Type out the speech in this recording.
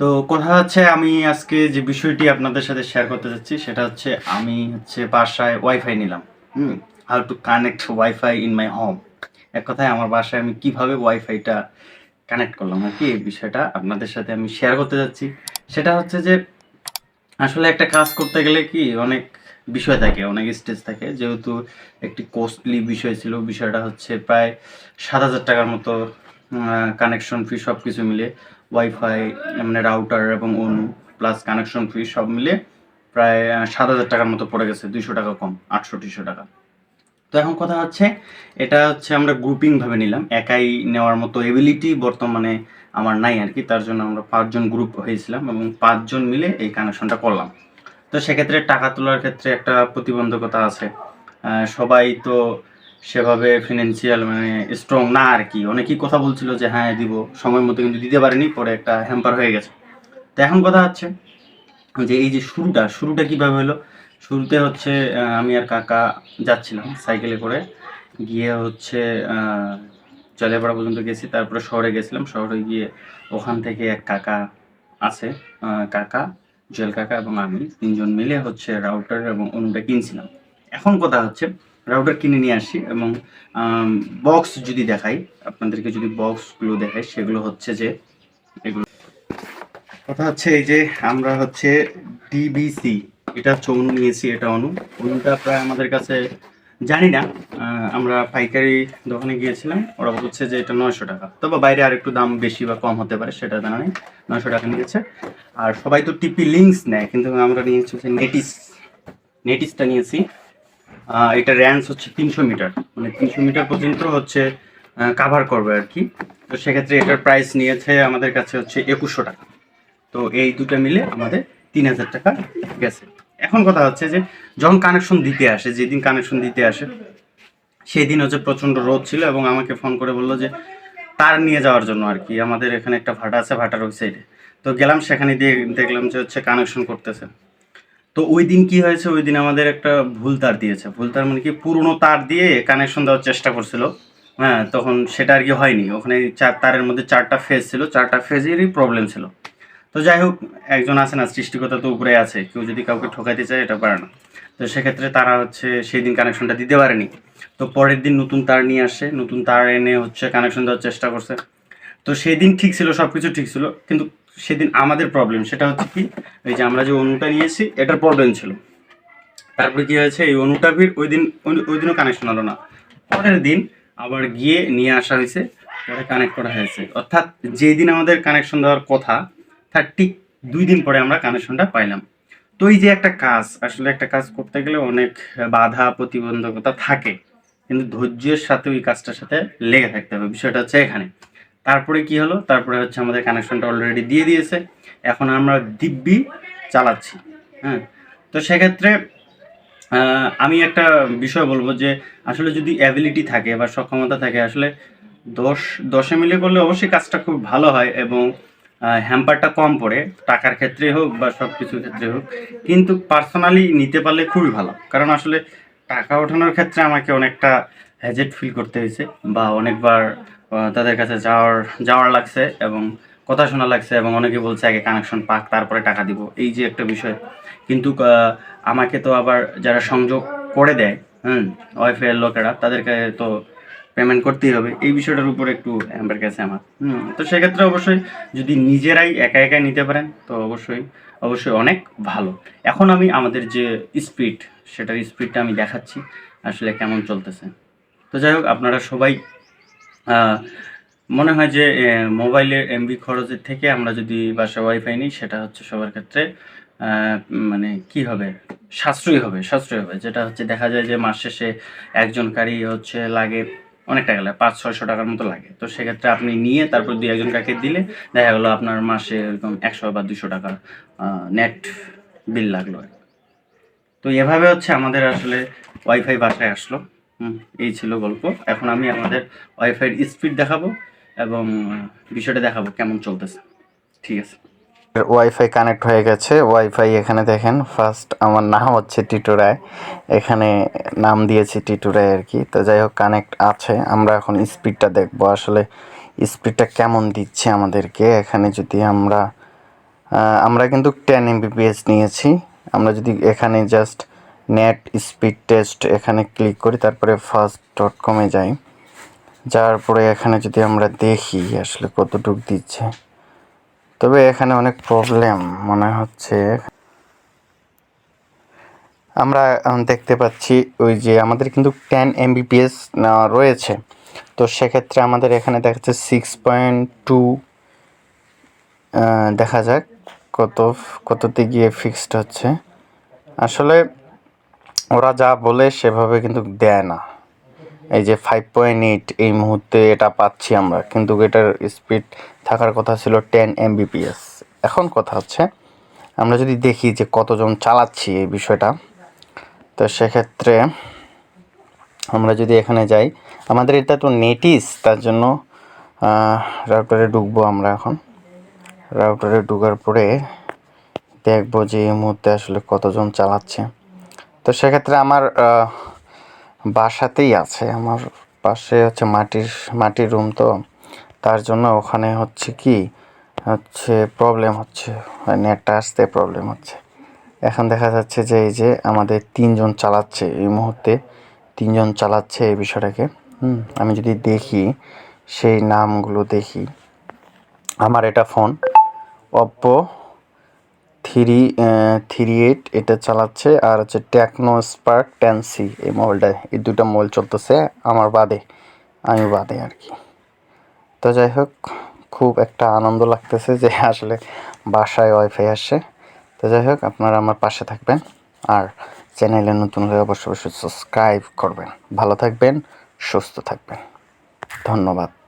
তো কথা হচ্ছে আমি আজকে যে বিষয়টি আপনাদের সাথে শেয়ার করতে যাচ্ছি, সেটা হচ্ছে আমি হচ্ছে বাসায় ওয়াইফাই নিলাম, হুম? How to connect wifi in my home এক কথায় আমার বাসায় আমি কীভাবে ওয়াইফাইটা কানেক্ট করলাম আর কি, এই বিষয়টা আপনাদের সাথে আমি শেয়ার করতে যাচ্ছি। সেটা হচ্ছে যে, আসলে একটা কাজ করতে গেলে কি অনেক বিষয় থাকে, অনেক স্টেজ থাকে। যেহেতু একটি কস্টলি বিষয় ছিল, বিষয়টা হচ্ছে প্রায় সাত হাজার টাকার মতো কানেকশন ফি সব কিছু মিলে। ওয়াইফাই মানে রাউটার এবং অনু প্লাস কানেকশন ফি সব মিলে প্রায় সাত হাজার টাকার মতো পড়ে গেছে, দুইশো টাকা কম আটষট্টিশো টাকা। তো এখন কথা হচ্ছে, এটা হচ্ছে আমরা গ্রুপিং ভাবে নিলাম। একাই নেওয়ার মতো এবিলিটি বর্তমানে আমার নাই আর কি, তার জন্য আমরা পাঁচজন গ্রুপ হয়েছিলাম এবং পাঁচজন মিলে এই কানেকশনটা করলাম। তো সেক্ষেত্রে টাকা তোলার ক্ষেত্রে একটা প্রতিবন্ধকতা আছে। সবাই তো সেভাবে ফিনান্সিয়াল মানে স্ট্রং না আর কি। অনেকেই কথা বলছিল যে হ্যাঁ দিব। সময় মতো কিন্তু দিতে পারেনি পরে একটা হ্যাম্পার হয়ে গেছে। তো এখন কথা হচ্ছে যে এই যে শুরুটা শুরুটা কীভাবে হলো? শুরুতে হচ্ছে আমি আর কাকা যাচ্ছিলাম সাইকেলে করে। গিয়ে হচ্ছে আহ, জলেপাড়া পর্যন্ত গেছি তারপরে শহরে গেছিলাম। শহরে গিয়ে ওখান থেকে এক কাকা আছে কাকা জুয়েল কাকা এবং আমি তিনজন মিলে হচ্ছে রাউটার এবং অনুটা কিনছিলাম। এখন কথা হচ্ছে রাউটার কিনে নিয়ে আসি এবং বক্স যদি দেখাই, আপনাদেরকে যদি বক্সগুলো দেখাই, সেগুলো হচ্ছে যে, এগুলো। কথা হচ্ছে এই যে, আমরা হচ্ছে ডিবিসি এটা হচ্ছে অনু নিয়েছি, এটা অনু অনুটা প্রায় আমাদের কাছে, জানি না আমরা পাইকারি দোকানে গিয়েছিলাম, ওরা বলছে যে এটা নয়শো টাকা। তবে বাইরে আর একটু দাম বেশি বা কম হতে পারে সেটা জানা নেই, নয়শো টাকা নিয়েছে। আর সবাই তো টিপি লিঙ্কস নেয়, কিন্তু আমরা নিয়েছি হচ্ছে নেটিস নেটিসটা নিয়েছি। এটা র্যান্স হচ্ছে তিনশো মিটার। মানে তিনশো মিটার পর্যন্ত হচ্ছে কাভার করবে আর কি। তো সেক্ষেত্রে এটার প্রাইস নিয়েছে আমাদের কাছে হচ্ছে একুশশো টাকা। তো এই দুটো মিলে আমাদের তিন হাজার টাকা গেছে। এখন কথা হচ্ছে যে, যখন কানেকশন দিতে আসে, যেদিন কানেকশন দিতে আসে সেই দিন হচ্ছে প্রচণ্ড রোদ ছিল এবং আমাকে ফোন করে বলল যে, তার নিয়ে যাওয়ার জন্য আর কি। আমাদের এখানে একটা ভাটা আছে ভাটার ওই সাইডে তো গেলাম, সেখানে দিয়ে দেখলাম যে হচ্ছে কানেকশন করতেছে। তো ওই দিন কি হয়েছে? ওই দিন আমাদের একটা ভুল তার দিয়েছে। ভুল তার মানে কি? পুরনো তার দিয়ে কানেকশন দেওয়ার চেষ্টা করছিল। হ্যাঁ তখন সেটা আর কি হয়নি। ওখানে চার, তারের মধ্যে চারটা ফেজ ছিল। চারটা ফেজেরই প্রবলেম ছিল। তো যাই হোক, একজন আছে না সৃষ্টিকতা তো উপরে আছে। কেউ যদি কাউকে ঠকাইতে চায়, এটা পারে না। তো সেক্ষেত্রে তারা হচ্ছে সেই দিন কানেকশনটা দিতে পারেনি। তো পরের দিন নতুন তার নিয়ে আসে। নতুন তার এনে হচ্ছে কানেকশন দেওয়ার চেষ্টা করছে। তো সেই দিন ঠিক ছিল সব কিছু ঠিক ছিল। কিন্তু সেদিন আমাদের প্রবলেম সেটা হচ্ছে কি, এই যে আমরা যে অনুটা নিয়েছি, এটার প্রবলেম ছিল। তারপরে কি হয়েছে, এই অনুটা ফির ওই দিন, ওই- দিনও কানেকশন হলো না। পরের দিন আবার গিয়ে নিয়ে আসা হয়েছে, পরে কানেক্ট করা হয়েছে। অর্থাৎ যেই দিন আমাদের কানেকশন দেওয়ার কথা, তার ঠিক দুই দিন পরে আমরা কানেকশনটা পাইলাম। তো এই যে একটা কাজ, আসলে একটা কাজ করতে গেলে অনেক বাধা, প্রতিবন্ধকতা থাকে। কিন্তু ধৈর্যের সাথে ওই কাজটার সাথে লেগে থাকতে হবে। বিষয়টা হচ্ছে এখানে। তারপরে কি হলো? তারপরে হচ্ছে আমাদের কানেকশনটা অলরেডি দিয়ে দিয়েছে। এখন আমরা দিব্যি চালাচ্ছি হ্যাঁ? তো সেক্ষেত্রে আমি একটা বিষয় বলব যে, আসলে যদি অ্যাবিলিটি থাকে বা সক্ষমতা থাকে, আসলে দশ, দশে মিলে করলে অবশ্যই কাজটা খুব ভালো হয় এবং হ্যাম্পারটা কম পড়ে, টাকার ক্ষেত্রে হোক বা সব কিছুর ক্ষেত্রে হোক। কিন্তু পার্সোনালি নিতে পারলে খুবই ভালো। কারণ আসলে টাকা ওঠানোর ক্ষেত্রে আমাকে অনেকটা হ্যাজেট ফিল করতে হয়েছে বা অনেকবার তাদের কাছে যাওয়ার যাওয়ার লাগছে এবং কথা শোনা লাগছে এবং অনেকে বলছে আগে কানেকশন পাক, তারপরে টাকা দিব। এই যে একটা বিষয়। কিন্তু আমাকে তো আবার যারা সংযোগ করে দেয়, হুম ওয়াইফাই এর লোকেরা, তাদেরকে তো পেমেন্ট করতেই হবে। এই বিষয়টার উপর একটু হ্যাম্পার গেছে আমার। হুম, তো সেক্ষেত্রে অবশ্যই যদি নিজেরাই একা একা নিতে পারেন, তো অবশ্যই অবশ্যই অনেক ভালো। এখন আমি আমাদের যে স্পিড সেটার স্পিডটা আমি দেখাচ্ছি, আসলে কেমন চলতেছে। তো যাই হোক, আপনারা সবাই মনে হয় যে মোবাইলের এমবি খরচের থেকে আমরা যদি বাসা ওয়াইফাই নিই, সেটা হচ্ছে সবার ক্ষেত্রে মানে কি হবে? সাশ্রয়ী হবে সাশ্রয়ী হবে। যেটা হচ্ছে, দেখা যায় যে, মাস শেষে একজন কারি হচ্ছে লাগে অনেক টাকা লাগে, পাঁচ, ছয়শো টাকার মতো লাগে। তো সেক্ষেত্রে আপনি নিয়ে তারপর দুই একজন কাকে দিলে দেখা গেলো আপনার মাসে এরকম একশো বা দুশো টাকা নেট বিল লাগল। তো এভাবে হচ্ছে আমাদের আসলে ওয়াইফাই বাসায় আসলো। এই ছিল গল্প। এখন আমি আমাদের ওয়াইফাইয়ের স্পিড দেখাবো এবং বিষয়টা দেখাবো কেমন চলতেছে। ঠিক আছে। ওয়াইফাই কানেক্ট হয়ে গেছে। ওয়াইফাই এখানে দেখেন ফার্স্ট আমার নাম হচ্ছে টিটুরায় এখানে নাম দিয়েছি টিটুরায় আর কি। তো যাই হোক, কানেক্ট আছে। আমরা এখন স্পিডটা দেখব। আসলে স্পিডটা কেমন দিচ্ছে আমাদেরকে? এখানে যদি আমরা আমরা কিন্তু টেন এমবিপিএস নিয়েছি। আমরা যদি এখানে জাস্ট নেট স্পিড টেস্ট এখানে ক্লিক করি, তারপরে ফার্স্ট ডট কমে যাই। যাওয়ার পরে এখানে যদি আমরা দেখি আসলে কতটুক দিচ্ছে। তবে এখানে অনেক প্রবলেম মনে হচ্ছে। আমরা দেখতে পাচ্ছি ওই যে আমাদের কিন্তু টেন এম এমবিপিএস রয়েছে। তো সেক্ষেত্রে আমাদের এখানে দেখা যাচ্ছে সিক্স পয়েন্ট টু দেখা যাক কত, কততে গিয়ে ফিক্সড হচ্ছে। আসলে ওরা যা বলে সেভাবে কিন্তু দেয় না। এই যে ফাইভ পয়েন্ট এইট এই মুহূর্তে এটা পাচ্ছি আমরা। কিন্তু এটার স্পিড থাকার কথা ছিল টেন এমবিপিএস এখন কথা হচ্ছে, আমরা যদি দেখি যে কতজন চালাচ্ছি এই বিষয়টা, তো সেক্ষেত্রে আমরা যদি এখানে যাই, আমাদের এটা তো নেটিস তার জন্য রাউটারে ঢুকবো আমরা এখন। রাউটারে ঢোকার পরে দেখব যে এই মুহূর্তে আসলে কতজন চালাচ্ছে। তো সেক্ষেত্রে আমার বাসাতেই আছে। আমার পাশে হচ্ছে মাটির মাটির রুম তো। তার জন্য ওখানে হচ্ছে কি, হচ্ছে প্রবলেম হচ্ছে। নেটটা আসতে প্রবলেম হচ্ছে। এখন দেখা যাচ্ছে যে, এই যে আমাদের তিনজন চালাচ্ছে এই মুহূর্তে। তিনজন চালাচ্ছে এই বিষয়টাকে। হুম, আমি যদি দেখি, সেই নামগুলো দেখি। আমার এটা phone Oppo three three eight এটা চালাচ্ছে আর হচ্ছে টেকনো স্পার্ক টেন সি এই মোবাইলটা এই দুটো মোবাইল চলতেছে আমার বাদে, আমি বাদে আর কি। তো যাই হোক, খুব একটা আনন্দ লাগতেছে যে আসলে বাসায় ওয়াইফাই আসে তো যাই হোক, আপনারা আমার পাশে থাকবেন আর চ্যানেলে নতুন হলে অবশ্যই অবশ্যই সাবস্ক্রাইব করবেন। ভালো থাকবেন, সুস্থ থাকবেন। ধন্যবাদ।